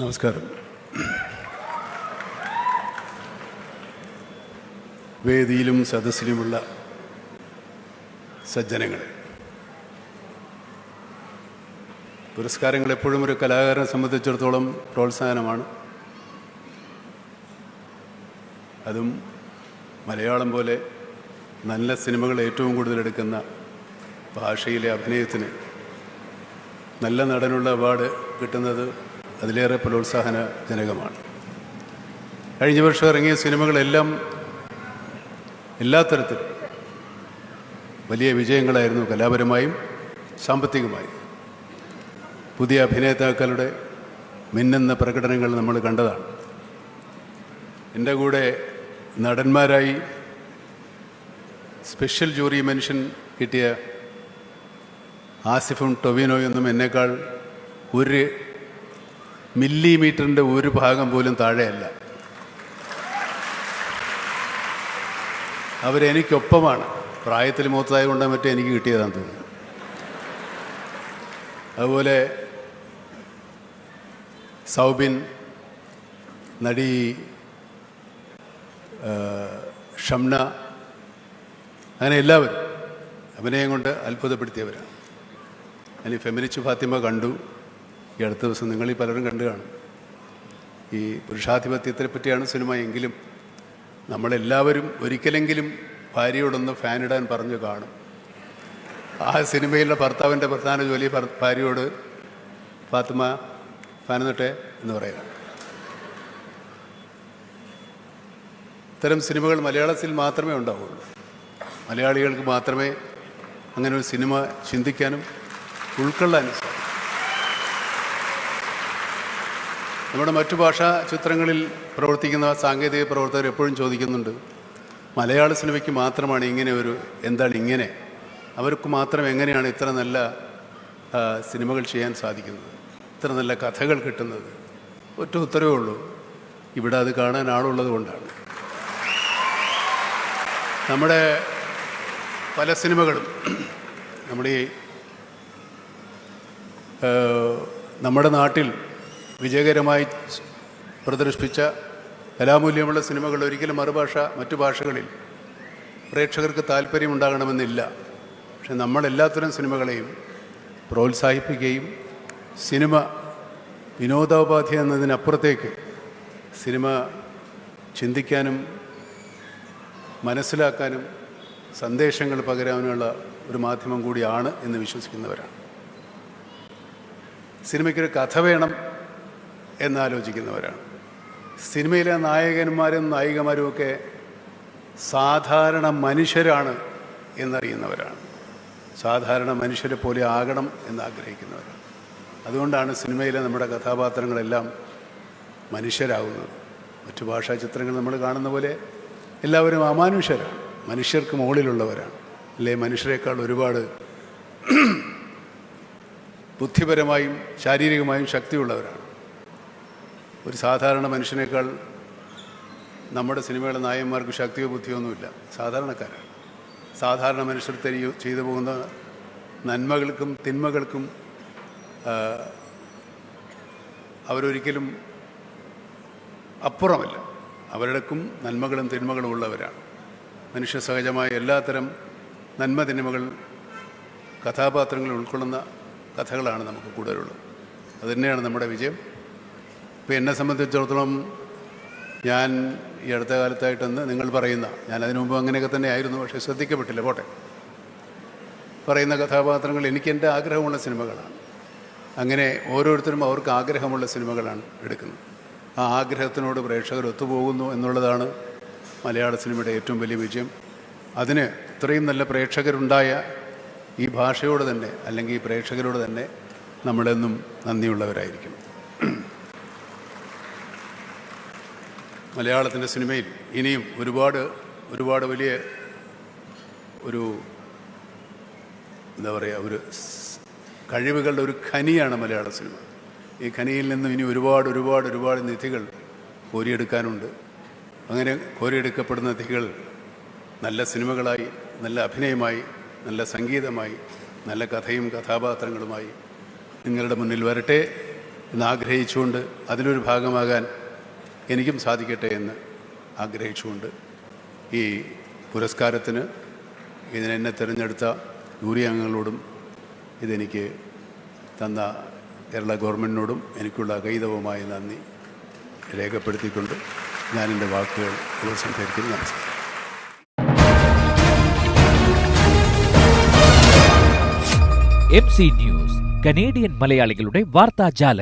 നമസ്കാരം. വേദിയിലും സദസ്സിലുമുള്ള സജ്ജനങ്ങൾ പുരസ്കാരങ്ങൾ എപ്പോഴും ഒരു കലാകാരനെ സംബന്ധിച്ചിടത്തോളം പ്രോത്സാഹനമാണ്. അതും മലയാളം പോലെ നല്ല സിനിമകൾ ഏറ്റവും കൂടുതൽ എടുക്കുന്ന ഭാഷയിലെ അഭിനയത്തിന് നല്ല നടനുള്ള അവാർഡ് കിട്ടുന്നത് അതിലേറെ പ്രോത്സാഹനജനകമാണ്. കഴിഞ്ഞ വർഷം ഇറങ്ങിയ സിനിമകളെല്ലാം എല്ലാ തരത്തിലും വലിയ വിജയങ്ങളായിരുന്നു കലാപരമായും സാമ്പത്തികമായും. പുതിയ അഭിനേതാക്കളുടെ മിന്നുന്ന പ്രകടനങ്ങൾ നമ്മൾ കണ്ടതാണ്. എന്റെ കൂടെ നടന്മാരായി സ്പെഷ്യൽ ജൂറി മെൻഷൻ കിട്ടിയ ആസിഫും ടൊവിനോയൊന്നും എന്നേക്കാൾ ഒരു മില്ലിമീറ്ററിന്റെ ഒരു ഭാഗം പോലും താഴെയല്ല. അവരെനിക്കൊപ്പമാണ്. പ്രായത്തിൽ മൂത്തതായത് കൊണ്ട് മറ്റേ എനിക്ക് കിട്ടിയതാണ് തോന്നുന്നു. അതുപോലെ സൗബിൻ നടി ഷംന അങ്ങനെ എല്ലാവരും അഭിനയം കൊണ്ട് അത്ഭുതപ്പെടുത്തിയവരാണ്. ഞാൻ ഫെമിനിച്ച് ഫാത്തിമ കണ്ടു. ഈ അടുത്ത ദിവസം നിങ്ങളീ പലരും കണ്ടു കാണും. ഈ പുരുഷാധിപത്യത്തെ പറ്റിയാണ് സിനിമ എങ്കിലും നമ്മളെല്ലാവരും ഒരിക്കലെങ്കിലും ഭാര്യയോടൊന്ന് ഫാനിടാൻ പറഞ്ഞു കാണും. ആ സിനിമയിലെ ഭർത്താവിന്റെ പ്രധാന ജോലി ഭാര്യയോട് ഫാത്തിമ ഫാനെന്നിട്ടെ എന്ന് പറയാം ഇത്തരം സിനിമകൾ മലയാളത്തിൽ മാത്രമേ ഉണ്ടാവുള്ളൂ. മലയാളികൾക്ക് മാത്രമേ അങ്ങനെ ഒരു സിനിമ ചിന്തിക്കാനും ഉൾക്കൊള്ളാനും സാധിക്കും. നമ്മുടെ മറ്റു ഭാഷാ ചിത്രങ്ങളിൽ പ്രവർത്തിക്കുന്ന സാങ്കേതിക പ്രവർത്തകർ എപ്പോഴും ചോദിക്കുന്നുണ്ട് മലയാള സിനിമയ്ക്ക് മാത്രമാണ് ഇങ്ങനെ ഒരു എന്താണ് ഇങ്ങനെ? അവർക്ക് മാത്രം എങ്ങനെയാണ് ഇത്ര നല്ല സിനിമകൾ ചെയ്യാൻ സാധിക്കുന്നത്? ഇത്ര നല്ല കഥകൾ കിട്ടുന്നത്? ഒറ്റ ഉത്തരവേ ഉള്ളൂ. ഇവിടെ അത് കാണാൻ ആളുള്ളത് കൊണ്ടാണ്. നമ്മുടെ പല സിനിമകളും നമ്മുടെ നമ്മുടെ നാട്ടിൽ വിജയകരമായി പ്രദർശിപ്പിച്ച കലാമൂല്യമുള്ള സിനിമകൾ ഒരിക്കലും മറുഭാഷ മറ്റു ഭാഷകളിൽ പ്രേക്ഷകർക്ക് താല്പര്യമുണ്ടാകണമെന്നില്ല. പക്ഷെ നമ്മളെല്ലാത്തരം സിനിമകളെയും പ്രോത്സാഹിപ്പിക്കുകയും സിനിമ വിനോദോപാധി എന്നതിനപ്പുറത്തേക്ക് സിനിമ ചിന്തിക്കാനും മനസ്സിലാക്കാനും സന്ദേശങ്ങൾ പകരാനുള്ള ഒരു മാധ്യമം കൂടിയാണ് എന്ന് വിശ്വസിക്കുന്നവരാണ്. സിനിമയ്ക്കൊരു കഥ വേണം എന്നാലോചിക്കുന്നവരാണ്. സിനിമയിലെ നായകന്മാരും നായികമാരും ഒക്കെ സാധാരണ മനുഷ്യരാണ് എന്നറിയുന്നവരാണ്. സാധാരണ മനുഷ്യരെ പോലെ ആകണം എന്നാഗ്രഹിക്കുന്നവരാണ്. അതുകൊണ്ടാണ് സിനിമയിലെ നമ്മുടെ കഥാപാത്രങ്ങളെല്ലാം മനുഷ്യരാകുന്നത്. മറ്റു ഭാഷാ ചിത്രങ്ങൾ നമ്മൾ കാണുന്ന പോലെ എല്ലാവരും അമാനുഷ്യരാണ് മനുഷ്യർക്ക് മുകളിലുള്ളവരാണ്. അല്ലെ? മനുഷ്യരെക്കാൾ ഒരുപാട് ബുദ്ധിപരമായും ശാരീരികമായും ശക്തിയുള്ളവരാണ്. ഒരു സാധാരണ മനുഷ്യനേക്കാൾ നമ്മുടെ സിനിമയിലെ നായന്മാർക്ക് ശക്തിയോ ബുദ്ധിയൊന്നുമില്ല സാധാരണക്കാരാണ്. സാധാരണ മനുഷ്യർ തെരിയോ ചെയ്തു പോകുന്ന നന്മകൾക്കും തിന്മകൾക്കും അവരൊരിക്കലും അപ്പുറമല്ല. അവരുടെക്കും നന്മകളും തിന്മകളും ഉള്ളവരാണ്. മനുഷ്യ സഹജമായ എല്ലാത്തരം നന്മ തിന്മകൾ കഥാപാത്രങ്ങളിൽ ഉൾക്കൊള്ളുന്ന കഥകളാണ് നമുക്ക് കൂടുതലുള്ളത്. അതുതന്നെയാണ് നമ്മുടെ വിജയം. ഇപ്പോൾ എന്നെ സംബന്ധിച്ചിടത്തോളം ഞാൻ ഈ അടുത്ത കാലത്തായിട്ടെന്ന് നിങ്ങൾ പറയുന്ന ഞാൻ അതിനു മുമ്പ് അങ്ങനെയൊക്കെ തന്നെ ആയിരുന്നു പക്ഷേ ശ്രദ്ധിക്കപ്പെട്ടില്ല. പോട്ടെ. പറയുന്ന കഥാപാത്രങ്ങൾ എനിക്ക് എന്റെ ആഗ്രഹമുള്ള സിനിമകളാണ്. അങ്ങനെ ഓരോരുത്തരും അവർക്ക് ആഗ്രഹമുള്ള സിനിമകളാണ് എടുക്കുന്നത്. ആ ആഗ്രഹത്തിനോട് പ്രേക്ഷകർ ഒത്തുപോകുന്നു എന്നുള്ളതാണ് മലയാള സിനിമയുടെ ഏറ്റവും വലിയ വിജയം. അതിന് ഇത്രയും നല്ല പ്രേക്ഷകരുണ്ടായ ഈ ഭാഷയോട് തന്നെ അല്ലെങ്കിൽ ഈ പ്രേക്ഷകരോട് തന്നെ നമ്മളെന്നും നന്ദിയുള്ളവരായിരിക്കും. മലയാളത്തിന്റെ സിനിമയിൽ ഇനിയും ഒരുപാട് ഒരുപാട് വലിയ ഒരു എന്താ പറയുക ഒരു കഴിവുകളുടെ ഒരു ഖനിയാണ് മലയാള സിനിമ. ഈ ഖനിയിൽ നിന്നും ഇനി ഒരുപാട് ഒരുപാട് ഒരുപാട് നിധികൾ കോരിയെടുക്കാനുണ്ട്. അങ്ങനെ കോരിയെടുക്കപ്പെടുന്ന നിധികൾ നല്ല സിനിമകളായി നല്ല അഭിനയമായി നല്ല സംഗീതമായി നല്ല കഥയും കഥാപാത്രങ്ങളുമായി നിങ്ങളുടെ മുന്നിൽ വരട്ടെ എന്ന് ആഗ്രഹിച്ചുകൊണ്ട് അതിലൊരു ഭാഗമാകാൻ എനിക്കും സാധിക്കട്ടെ എന്ന് ആഗ്രഹിച്ചുകൊണ്ട് ഈ പുരസ്കാരത്തിന് ഇതിനെന്നെ തിരഞ്ഞെടുത്ത ജൂറി അംഗങ്ങളോടും ഇതെനിക്ക് തന്ന കേരള ഗവൺമെന്റിനോടും എനിക്കുള്ള അകൈതവുമായ നന്ദി രേഖപ്പെടുത്തിക്കൊണ്ട് ഞാൻ എന്റെ വാക്കുകൾ ഉപസംഹരിക്കുന്നു നമസ്കാരം. എം സി ന്യൂസ് കനേഡിയൻ മലയാളികളുടെ വാർത്താജാലകം.